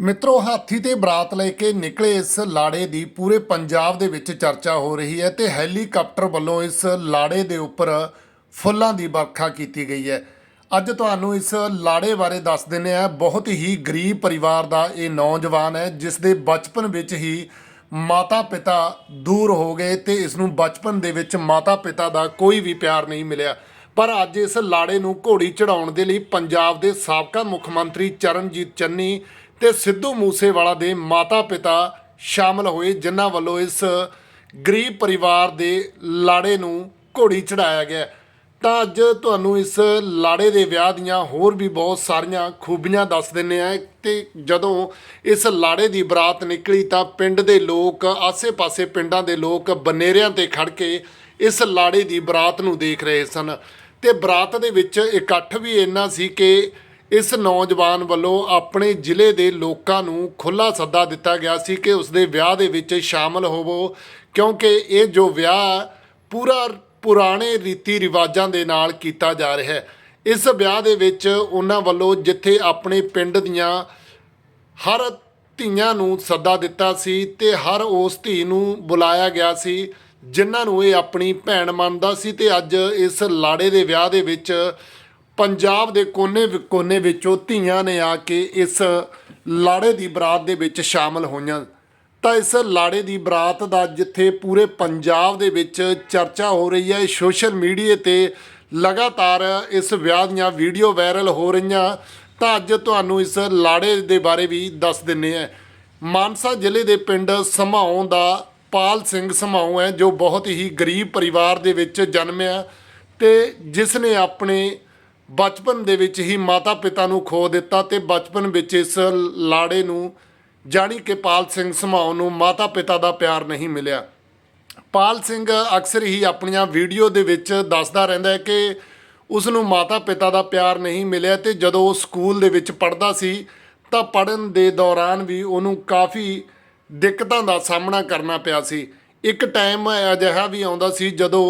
ਮਿੱਤਰੋ, ਹਾਥੀ ਤੇ ਬਰਾਤ ਲੈ ਕੇ ਨਿਕਲੇ ਇਸ ਲਾੜੇ ਦੀ ਪੂਰੇ ਪੰਜਾਬ ਦੇ ਵਿੱਚ ਚਰਚਾ ਹੋ ਰਹੀ ਹੈ ਤੇ ਹੈਲੀਕਾਪਟਰ ਵੱਲੋਂ ਇਸ ਲਾੜੇ ਦੇ ਉੱਪਰ ਫੁੱਲਾਂ ਦੀ ਵਰਖਾ ਕੀਤੀ ਗਈ ਹੈ। ਅੱਜ ਤੁਹਾਨੂੰ ਇਸ ਲਾੜੇ ਬਾਰੇ ਦੱਸ ਦਿੰਦੇ ਆ ਬਹੁਤ ਹੀ ਗਰੀਬ ਪਰਿਵਾਰ ਦਾ ਇਹ ਨੌਜਵਾਨ ਹੈ, ਜਿਸ ਦੇ ਬਚਪਨ ਵਿੱਚ ਹੀ ਮਾਤਾ ਪਿਤਾ ਦੂਰ ਹੋ ਗਏ ਤੇ ਇਸ ਨੂੰ ਬਚਪਨ ਦੇ ਵਿੱਚ ਮਾਤਾ ਪਿਤਾ ਦਾ ਕੋਈ ਵੀ ਪਿਆਰ ਨਹੀਂ ਮਿਲਿਆ। ਪਰ ਅੱਜ ਇਸ ਲਾੜੇ ਨੂੰ ਘੋੜੀ ਚੜਾਉਣ ਦੇ ਲਈ ਪੰਜਾਬ ਦੇ ਸਾਬਕਾ ਮੁੱਖ ਮੰਤਰੀ ਚਰਨਜੀਤ ਚੰਨੀ ਤੇ ਸਿੱਧੂ ਮੂਸੇਵਾਲਾ ਦੇ ਮਾਤਾ ਪਿਤਾ ਸ਼ਾਮਲ ਹੋਏ, ਜਿਨ੍ਹਾਂ ਵੱਲੋਂ ਇਸ ਗਰੀਬ ਪਰਿਵਾਰ ਦੇ ਲਾੜੇ ਨੂੰ ਘੋੜੀ ਚੜਾਇਆ ਗਿਆ। ਤਾਂ ਅੱਜ ਤੁਹਾਨੂੰ ਇਸ ਲਾੜੇ ਦੇ ਵਿਆਹ ਦੀਆਂ ਹੋਰ ਵੀ ਬਹੁਤ ਸਾਰੀਆਂ ਖੂਬੀਆਂ ਦੱਸ ਦਿੰਨੇ ਆ ਤੇ ਜਦੋਂ ਇਸ ਲਾੜੇ ਦੀ ਬਰਾਤ ਨਿਕਲੀ ਤਾਂ ਪਿੰਡ ਦੇ ਲੋਕ, ਆਸੇ-ਪਾਸੇ ਪਿੰਡਾਂ ਦੇ ਲੋਕ ਬਨੇਰਿਆਂ ਤੇ ਖੜ ਕੇ ਇਸ ਲਾੜੇ ਦੀ ਬਰਾਤ ਨੂੰ ਦੇਖ ਰਹੇ ਸਨ। ਤੇ ਬਰਾਤ ਦੇ ਵਿੱਚ ਇਕੱਠ ਵੀ ਇੰਨਾ ਸੀ ਕਿ ਇਸ ਨੌਜਵਾਨ ਵੱਲੋਂ ਆਪਣੇ ਜ਼ਿਲ੍ਹੇ ਦੇ ਲੋਕਾਂ ਨੂੰ ਖੁੱਲਾ ਸੱਦਾ ਦਿੱਤਾ ਗਿਆ ਸੀ ਕਿ ਉਸ ਦੇ ਵਿਆਹ ਦੇ ਵਿੱਚ ਸ਼ਾਮਲ ਹੋਵੋ, ਕਿਉਂਕਿ ਇਹ ਜੋ ਵਿਆਹ ਪੂਰਾ ਪੁਰਾਣੇ ਰੀਤੀ ਰਿਵਾਜਾਂ ਦੇ ਨਾਲ ਕੀਤਾ ਜਾ ਰਿਹਾ ਹੈ। ਇਸ ਵਿਆਹ ਦੇ ਵਿੱਚ ਉਹਨਾਂ ਵੱਲੋਂ ਜਿੱਥੇ ਆਪਣੇ ਪਿੰਡ ਦੀਆਂ ਹਰ ਧੀਆਂ ਨੂੰ ਸੱਦਾ ਦਿੱਤਾ ਸੀ ਤੇ ਹਰ ਉਸ ਧੀ ਨੂੰ ਬੁਲਾਇਆ ਗਿਆ ਸੀ, ਜਿਨ੍ਹਾਂ ਨੂੰ ਇਹ ਆਪਣੀ ਭੈਣ ਮੰਨਦਾ ਸੀ ਤੇ ਅੱਜ ਇਸ ਲਾੜੇ ਦੇ ਵਿਆਹ ਦੇ ਵਿੱਚ ਪੰਜਾਬ ਦੇ ਕੋਨੇ ਕੋਨੇ ਵਿੱਚੋਂ ਧੀਆਂ ਨੇ ਆ ਕੇ ਇਸ ਲਾੜੇ ਦੀ ਬਰਾਤ ਦੇ ਵਿੱਚ ਸ਼ਾਮਲ ਹੋਈਆਂ। ਤਾਂ ਇਸ ਲਾੜੇ ਦੀ ਬਰਾਤ ਦਾ ਜਿੱਥੇ ਪੂਰੇ ਪੰਜਾਬ ਦੇ ਵਿੱਚ ਚਰਚਾ ਹੋ ਰਹੀ ਹੈ, ਸੋਸ਼ਲ ਮੀਡੀਆ ਤੇ ਲਗਾਤਾਰ ਇਸ ਵਿਆਹ ਦੀਆਂ ਵੀਡੀਓ ਵਾਇਰਲ ਹੋ ਰਹੀਆਂ, ਤਾਂ ਅੱਜ ਤੁਹਾਨੂੰ ਇਸ ਲਾੜੇ ਦੇ ਬਾਰੇ ਵੀ ਦੱਸ ਦਿੰਨੇ ਆ ਮਾਨਸਾ ਜ਼ਿਲ੍ਹੇ ਦੇ ਪਿੰਡ ਸਮਾਉਂ ਦਾ ਪਾਲ ਸਿੰਘ ਸਮਾਉਂ ਹੈ, ਜੋ ਬਹੁਤ ਹੀ ਗਰੀਬ ਪਰਿਵਾਰ ਦੇ ਵਿੱਚ ਜਨਮਿਆ ਤੇ ਜਿਸ ਨੇ ਆਪਣੇ ਬਚਪਨ ਦੇ ਵਿੱਚ ਹੀ ਮਾਤਾ ਪਿਤਾ ਨੂੰ ਖੋ ਦਿੱਤਾ ਤੇ ਬਚਪਨ ਵਿੱਚ ਇਸ ਲਾੜੇ ਨੂੰ ਜਾਣੀ ਕਿ ਪਾਲ ਸਿੰਘ ਸਮਾਉ ਨੂੰ ਮਾਤਾ ਪਿਤਾ ਦਾ ਪਿਆਰ ਨਹੀਂ ਮਿਲਿਆ। ਪਾਲ ਸਿੰਘ ਅਕਸਰ ਹੀ ਆਪਣੀਆਂ ਵੀਡੀਓ ਦੇ ਵਿੱਚ ਦੱਸਦਾ ਰਹਿੰਦਾ ਹੈ ਕਿ ਉਸ ਨੂੰ ਮਾਤਾ ਪਿਤਾ ਦਾ ਪਿਆਰ ਨਹੀਂ ਮਿਲਿਆ ਤੇ ਜਦੋਂ ਉਹ ਸਕੂਲ ਦੇ ਵਿੱਚ ਪੜ੍ਹਦਾ ਸੀ, ਤਾਂ ਪੜ੍ਹਨ ਦੇ ਦੌਰਾਨ ਵੀ ਉਹਨੂੰ ਕਾਫੀ ਦਿੱਕਤਾਂ ਦਾ ਸਾਹਮਣਾ ਕਰਨਾ ਪਿਆ ਸੀ। ਇੱਕ ਟਾਈਮ ਅਜਿਹਾ ਵੀ ਆਉਂਦਾ ਸੀ ਜਦੋਂ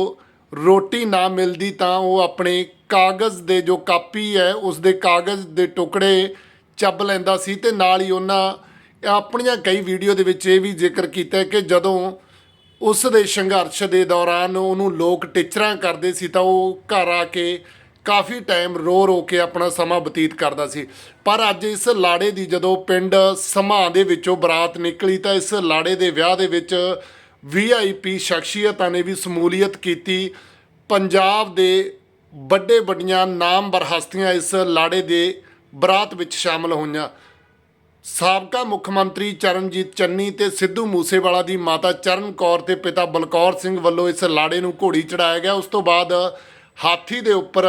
ਰੋਟੀ ਨਾ ਮਿਲਦੀ ਤਾਂ ਉਹ ਆਪਣੇ ਕਾਗਜ਼ ਦੇ ਜੋ ਕਾਪੀ ਹੈ, ਉਸ ਦੇ ਕਾਗਜ਼ ਦੇ ਟੁਕੜੇ ਚੱਬ ਲੈਂਦਾ ਸੀ ਤੇ ਨਾਲ ਹੀ ਉਹਨਾਂ ਆਪਣੀਆਂ ਕਈ ਵੀਡੀਓ ਦੇ ਵਿੱਚ ਇਹ ਵੀ ਜ਼ਿਕਰ ਕੀਤਾ ਕਿ ਜਦੋਂ ਉਸ ਦੇ ਸੰਘਰਸ਼ ਦੇ ਦੌਰਾਨ ਉਹਨੂੰ ਲੋਕ ਟਿਚਰਾਂ ਕਰਦੇ ਸੀ ਤਾਂ ਉਹ ਘਰ ਆ ਕੇ ਕਾਫੀ ਟਾਈਮ ਰੋ ਰੋ ਕੇ ਆਪਣਾ ਸਮਾਂ ਬਤੀਤ ਕਰਦਾ ਸੀ। ਪਰ ਅੱਜ ਇਸ ਲਾੜੇ ਦੀ ਜਦੋਂ ਪਿੰਡ ਸਮਾਂ ਦੇ ਵਿੱਚੋਂ ਬਰਾਤ ਨਿਕਲੀ ਤਾਂ ਇਸ ਲਾੜੇ ਦੇ ਵਿਆਹ ਦੇ ਵਿੱਚ ਵੀਆਈਪੀ ਸ਼ਖਸੀਅਤਾਂ ਨੇ ਵੀ ਸਮੂਲੀਅਤ ਕੀਤੀ। ਪੰਜਾਬ ਦੇ ਵੱਡੇ ਵੱਡੀਆਂ ਨਾਮਵਰ ਹਸਤੀਆਂ ਇਸ ਲਾੜੇ ਦੇ ਬਰਾਤ ਵਿੱਚ ਸ਼ਾਮਲ ਹੋਈਆਂ। ਸਾਬਕਾ ਮੁੱਖ ਮੰਤਰੀ ਚਰਨਜੀਤ ਚੰਨੀ ਤੇ ਸਿੱਧੂ ਮੂਸੇਵਾਲਾ ਦੀ ਮਾਤਾ ਚਰਨ ਕੌਰ ਤੇ ਪਿਤਾ ਬਲਕੌਰ ਸਿੰਘ ਵੱਲੋਂ ਇਸ ਲਾੜੇ ਨੂੰ ਘੋੜੀ ਚੜਾਇਆ ਗਿਆ। ਉਸ ਤੋਂ ਬਾਅਦ ਹਾਥੀ ਦੇ ਉੱਪਰ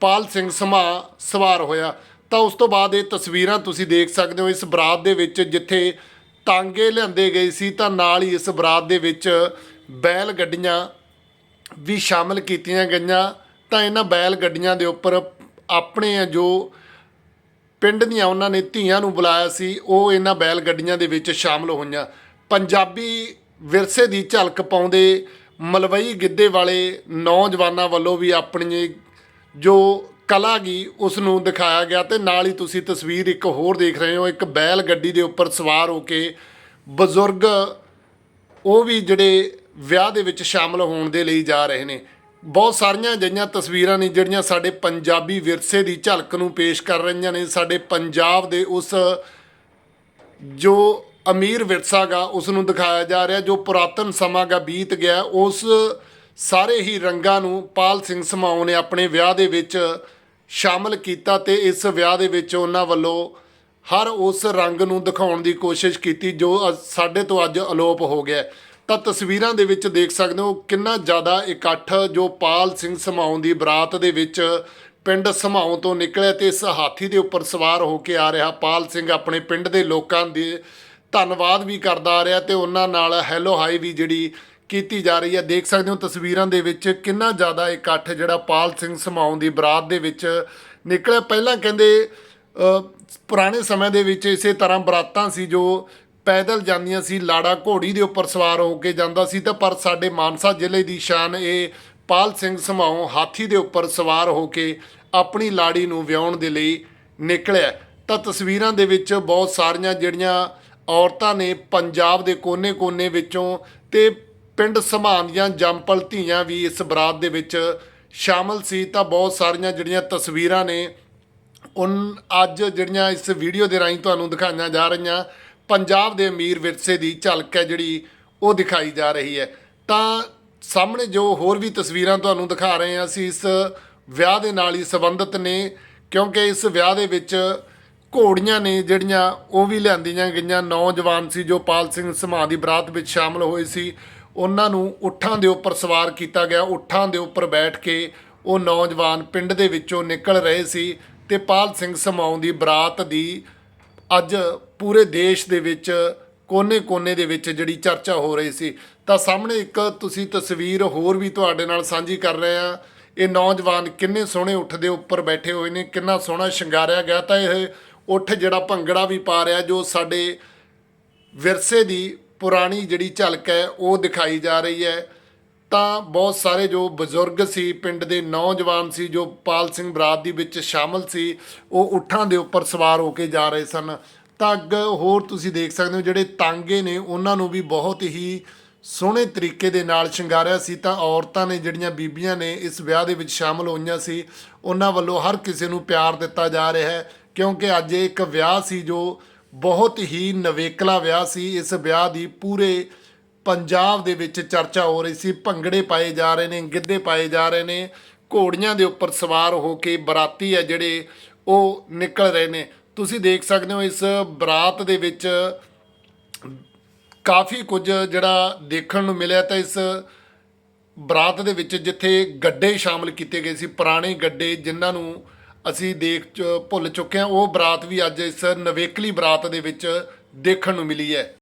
ਪਾਲ ਸਿੰਘ ਸਮਾ ਸਵਾਰ ਹੋਇਆ। ਤਾਂ ਉਸ ਤੋਂ ਬਾਅਦ ਇਹ ਤਸਵੀਰਾਂ ਤੁਸੀਂ ਦੇਖ ਸਕਦੇ ਹੋ ਇਸ ਬਰਾਤ ਦੇ ਵਿੱਚ, ਜਿੱਥੇ ਟਾਂਗੇ ਲਿਆਂਦੇ ਗਏ ਸੀ ਤਾਂ ਨਾਲ ਹੀ ਇਸ ਬਰਾਤ ਦੇ ਵਿੱਚ ਬੈਲ ਗੱਡੀਆਂ ਵੀ ਸ਼ਾਮਲ ਕੀਤੀਆਂ ਗਈਆਂ। ਤਾਂ ਇਹਨਾਂ ਬੈਲ ਗੱਡੀਆਂ ਦੇ ਉੱਪਰ ਆਪਣੇ ਜੋ ਪਿੰਡ ਦੀਆਂ ਉਹਨਾਂ ਨੇ ਧੀਆਂ ਨੂੰ ਬੁਲਾਇਆ ਸੀ, ਉਹ ਇਹਨਾਂ ਬੈਲ ਗੱਡੀਆਂ ਦੇ ਵਿੱਚ ਸ਼ਾਮਲ ਹੋਈਆਂ। ਪੰਜਾਬੀ ਵਿਰਸੇ ਦੀ ਝਲਕ ਪਾਉਂਦੇ ਮਲਵਈ ਗਿੱਧੇ ਵਾਲੇ ਨੌਜਵਾਨਾਂ ਵੱਲੋਂ ਵੀ ਆਪਣੀ ਜੋ ਕਲਾ ਗੀ ਉਸ ਨੂੰ ਦਿਖਾਇਆ ਗਿਆ ਤੇ ਨਾਲ ਹੀ ਤੁਸੀਂ ਤਸਵੀਰ ਇੱਕ ਹੋਰ ਦੇਖ ਰਹੇ ਹੋ, ਇੱਕ ਬੈਲ ਗੱਡੀ ਦੇ ਉੱਪਰ ਸਵਾਰ ਹੋ ਕੇ ਬਜ਼ੁਰਗ ਉਹ ਵੀ ਜਿਹੜੇ ਵਿਆਹ ਦੇ ਵਿੱਚ ਸ਼ਾਮਲ ਹੋਣ ਦੇ ਲਈ ਜਾ ਰਹੇ ਨੇ। ਬਹੁਤ ਸਾਰੀਆਂ ਅਜਿਹੀਆਂ ਤਸਵੀਰਾਂ ਨੇ ਜਿਹੜੀਆਂ ਸਾਡੇ ਪੰਜਾਬੀ ਵਿਰਸੇ ਦੀ ਝਲਕ ਨੂੰ ਪੇਸ਼ ਕਰ ਰਹੀਆਂ ਨੇ। ਸਾਡੇ ਪੰਜਾਬ ਦੇ ਉਸ ਜੋ ਅਮੀਰ ਵਿਰਸਾ ਗਾ, ਉਸ ਨੂੰ ਦਿਖਾਇਆ ਜਾ ਰਿਹਾ, ਜੋ ਪੁਰਾਤਨ ਸਮਾਂਗਾ ਬੀਤ ਗਿਆ, ਉਸ ਸਾਰੇ ਹੀ ਰੰਗਾਂ ਨੂੰ ਪਾਲ ਸਿੰਘ ਸਮਾਉ ਨੇ ਆਪਣੇ ਵਿਆਹ ਦੇ ਵਿੱਚ ਸ਼ਾਮਲ ਕੀਤਾ ਤੇ ਇਸ ਵਿਆਹ ਦੇ ਵਿੱਚ ਉਹਨਾਂ ਵੱਲੋਂ ਹਰ ਉਸ ਰੰਗ ਨੂੰ ਦਿਖਾਉਣ ਦੀ ਕੋਸ਼ਿਸ਼ ਕੀਤੀ ਜੋ ਅ- ਸਾਡੇ ਤੋਂ ਅੱਜ ਅਲੋਪ ਹੋ ਗਿਆ ਤਾਂ ਤਸਵੀਰਾਂ ਦੇ ਵਿੱਚ ਦੇਖ ਸਕਦੇ ਹੋ ਕਿੰਨਾ ਜ਼ਿਆਦਾ ਇਕੱਠ ਜੋ ਪਾਲ ਸਿੰਘ ਸਮਾਉ ਦੀ ਬਰਾਤ ਦੇ ਵਿੱਚ ਪਿੰਡ ਸਮਾਉ ਤੋਂ ਨਿਕਲਿਆ ਤੇ ਇਸ ਹਾਥੀ ਦੇ ਉੱਪਰ ਸਵਾਰ ਹੋ ਕੇ ਆ ਰਿਹਾ ਪਾਲ ਸਿੰਘ ਆਪਣੇ ਪਿੰਡ ਦੇ ਲੋਕਾਂ ਦੇ ਧੰਨਵਾਦ ਵੀ ਕਰਦਾ ਆ ਰਿਹਾ ਤੇ ਉਹਨਾਂ ਨਾਲ ਹੈਲੋ ਹਾਈ ਵੀ ਜਿਹੜੀ ਕੀਤੀ ਜਾ ਰਹੀ ਹੈ। ਦੇਖ ਸਕਦੇ ਹੋ ਤਸਵੀਰਾਂ ਦੇ ਵਿੱਚ ਕਿੰਨਾ ਜ਼ਿਆਦਾ ਇਕੱਠ ਜਿਹੜਾ ਪਾਲ ਸਿੰਘ ਸਮਾਉ ਦੀ ਬਰਾਤ ਦੇ ਵਿੱਚ ਨਿਕਲਿਆ। ਪਹਿਲਾਂ ਕਹਿੰਦੇ ਪੁਰਾਣੇ ਸਮੇਂ ਦੇ ਵਿੱਚ ਇਸੇ ਤਰ੍ਹਾਂ ਬਰਾਤਾਂ ਸੀ ਜੋ ਪੈਦਲ ਜਾਂਦੀਆਂ ਸੀ, ਲਾੜਾ ਘੋੜੀ ਦੇ ਉੱਪਰ ਸਵਾਰ ਹੋ ਕੇ ਜਾਂਦਾ ਸੀ ਤਾਂ ਪਰ ਸਾਡੇ ਮਾਨਸਾ ਜ਼ਿਲ੍ਹੇ ਦੀ ਸ਼ਾਨ ਇਹ ਪਾਲ ਸਿੰਘ ਸਮਾਉ ਹਾਥੀ ਦੇ ਉੱਪਰ ਸਵਾਰ ਹੋ ਕੇ ਆਪਣੀ ਲਾੜੀ ਨੂੰ ਵਿਆਹਣ ਦੇ ਲਈ ਨਿਕਲਿਆ। ਤਾਂ ਤਸਵੀਰਾਂ ਦੇ ਵਿੱਚ ਬਹੁਤ ਸਾਰੀਆਂ ਜਿਹੜੀਆਂ ਔਰਤਾਂ ਨੇ ਪੰਜਾਬ ਦੇ ਕੋਨੇ-ਕੋਨੇ ਵਿੱਚੋਂ ਤੇ ਪਿੰਡ ਸਮਾਨ ਦੀਆਂ ਜੰਪਲ ਧੀਆਂ ਵੀ ਇਸ ਬਰਾਤ ਦੇ ਵਿੱਚ ਸ਼ਾਮਲ ਸੀ, ਤਾਂ ਬਹੁਤ ਸਾਰੀਆਂ ਜਿਹੜੀਆਂ ਤਸਵੀਰਾਂ ਨੇ, ਉਨ ਅੱਜ ਜਿਹੜੀਆਂ ਇਸ ਵੀਡੀਓ ਦੇ ਰਾਹੀਂ ਤੁਹਾਨੂੰ ਦਿਖਾਈਆਂ ਜਾ ਰਹੀਆਂ, ਪੰਜਾਬ ਦੇ ਅਮੀਰ ਵਿਰਸੇ ਦੀ ਝਲਕ ਹੈ ਜਿਹੜੀ ਉਹ ਦਿਖਾਈ ਜਾ ਰਹੀ ਹੈ। ਤਾਂ ਸਾਹਮਣੇ ਜੋ ਹੋਰ ਵੀ ਤਸਵੀਰਾਂ ਤੁਹਾਨੂੰ ਦਿਖਾ ਰਹੇ ਹਾਂ, ਅਸੀਂ ਇਸ ਵਿਆਹ ਦੇ ਨਾਲ ਹੀ ਸੰਬੰਧਿਤ ਨੇ, ਕਿਉਂਕਿ ਇਸ ਵਿਆਹ ਦੇ ਵਿੱਚ ਘੋੜੀਆਂ ਨੇ ਜਿਹੜੀਆਂ ਉਹ ਵੀ ਲਿਆਂਦੀਆਂ ਗਈਆਂ। ਨੌਜਵਾਨ ਸੀ ਜੋ ਪਾਲ ਸਿੰਘ ਸਮਾਂ ਦੀ ਬਰਾਤ ਵਿੱਚ ਸ਼ਾਮਲ ਹੋਏ ਸੀ। ਉਹਨਾਂ ਨੂੰ ਉਠਾਂ ਦੇ ਉੱਪਰ ਸਵਾਰ ਕੀਤਾ ਗਿਆ। ਉਠਾਂ ਦੇ ਉੱਪਰ ਬੈਠ ਕੇ ਉਹ ਨੌਜਵਾਨ ਪਿੰਡ ਦੇ ਵਿੱਚੋਂ ਨਿਕਲ ਰਹੇ ਸੀ ਤੇ ਪਾਲ ਸਿੰਘ ਸਮਾਉਂ ਦੀ ਬਰਾਤ ਦੀ ਅੱਜ ਪੂਰੇ ਦੇਸ਼ ਦੇ ਵਿੱਚ ਕੋਨੇ-ਕੋਨੇ ਦੇ ਵਿੱਚ ਜਿਹੜੀ ਚਰਚਾ ਹੋ ਰਹੀ ਸੀ। ਤਾਂ ਸਾਹਮਣੇ ਇੱਕ ਤੁਸੀਂ ਤਸਵੀਰ ਹੋਰ ਵੀ ਤੁਹਾਡੇ ਨਾਲ ਸਾਂਝੀ ਕਰ ਰਹੇ ਆ ਇਹ ਨੌਜਵਾਨ ਕਿੰਨੇ ਸੋਹਣੇ ਉੱਠ ਦੇ ਉੱਪਰ ਬੈਠੇ ਹੋਏ ਨੇ, ਕਿੰਨਾ ਸੋਹਣਾ ਸ਼ਿੰਗਾਰਿਆ ਗਿਆ। ਤਾਂ ਇਹ ਉੱਠ ਜਿਹੜਾ ਭੰਗੜਾ ਵੀ ਪਾ ਰਿਹਾ, ਜੋ ਸਾਡੇ ਵਿਰਸੇ ਦੀ ਪੁਰਾਣੀ ਜਿਹੜੀ ਝਲਕ ਹੈ, ਉਹ ਦਿਖਾਈ ਜਾ ਰਹੀ ਹੈ। ਤਾਂ ਬਹੁਤ ਸਾਰੇ ਜੋ ਬਜ਼ੁਰਗ ਸੀ, ਪਿੰਡ ਦੇ ਨੌਜਵਾਨ ਸੀ, ਜੋ ਪਾਲ ਸਿੰਘ ਬਰਾਤ ਦੀ ਵਿੱਚ ਸ਼ਾਮਲ ਸੀ, ਉਹ ਉਠਾਂ ਦੇ ਉੱਪਰ ਸਵਾਰ ਹੋ ਕੇ ਜਾ ਰਹੇ ਸਨ। ਤਾਂ ਅੱਗ ਹੋਰ ਤੁਸੀਂ ਦੇਖ ਸਕਦੇ ਹੋ, ਜਿਹੜੇ ਤਾਂਗੇ ਨੇ, ਉਹਨਾਂ ਨੂੰ ਵੀ ਬਹੁਤ ਹੀ ਸੋਹਣੇ ਤਰੀਕੇ ਦੇ ਨਾਲ ਸ਼ਿੰਗਾਰਿਆ ਸੀ। ਤਾਂ ਔਰਤਾਂ ਨੇ ਜਿਹੜੀਆਂ ਬੀਬੀਆਂ ਨੇ, ਇਸ ਵਿਆਹ ਦੇ ਵਿੱਚ ਸ਼ਾਮਲ ਹੋਈਆਂ ਸੀ, ਉਹਨਾਂ ਵੱਲੋਂ ਹਰ ਕਿਸੇ ਨੂੰ ਪਿਆਰ ਦਿੱਤਾ ਜਾ ਰਿਹਾ ਹੈ। ਕਿਉਂਕਿ ਅੱਜ ਇੱਕ ਵਿਆਹ ਸੀ, ਜੋ ਬਹੁਤ ਹੀ ਨਵੇਕਲਾ ਵਿਆਹ ਸੀ। ਇਸ ਵਿਆਹ ਦੀ ਪੂਰੇ ਪੰਜਾਬ ਦੇ ਵਿੱਚ ਚਰਚਾ ਹੋ ਰਹੀ ਸੀ। ਭੰਗੜੇ ਪਾਏ ਜਾ ਰਹੇ ਨੇ, ਗਿੱਧੇ ਪਾਏ ਜਾ ਰਹੇ ਨੇ। ਘੋੜੀਆਂ ਦੇ ਉੱਪਰ ਸਵਾਰ ਹੋ ਕੇ ਬਰਾਤੀ ਹੈ ਜਿਹੜੇ ਉਹ ਨਿਕਲ ਰਹੇ ਨੇ। ਤੁਸੀਂ ਦੇਖ ਸਕਦੇ ਹੋ ਇਸ ਬਰਾਤ ਦੇ ਵਿੱਚ ਕਾਫੀ ਕੁਝ ਜਿਹੜਾ ਦੇਖਣ ਨੂੰ ਮਿਲਿਆ ਤਾਂ ਇਸ ਬਰਾਤ ਦੇ ਵਿੱਚ ਜਿੱਥੇ ਗੱਡੇ ਸ਼ਾਮਲ ਕੀਤੇ ਗਏ ਸੀ, ਪੁਰਾਣੇ ਗੱਡੇ ਜਿਨ੍ਹਾਂ ਨੂੰ ਅਸੀਂ ਦੇਖ ਚ- ਭੁੱਲ ਚੁੱਕੇ ਹਾਂ, ਉਹ ਬਰਾਤ ਵੀ ਅੱਜ ਇਸ ਨਵੇਕਲੀ ਬਰਾਤ ਦੇ ਵਿੱਚ ਦੇਖਣ ਨੂੰ ਮਿਲੀ ਹੈ।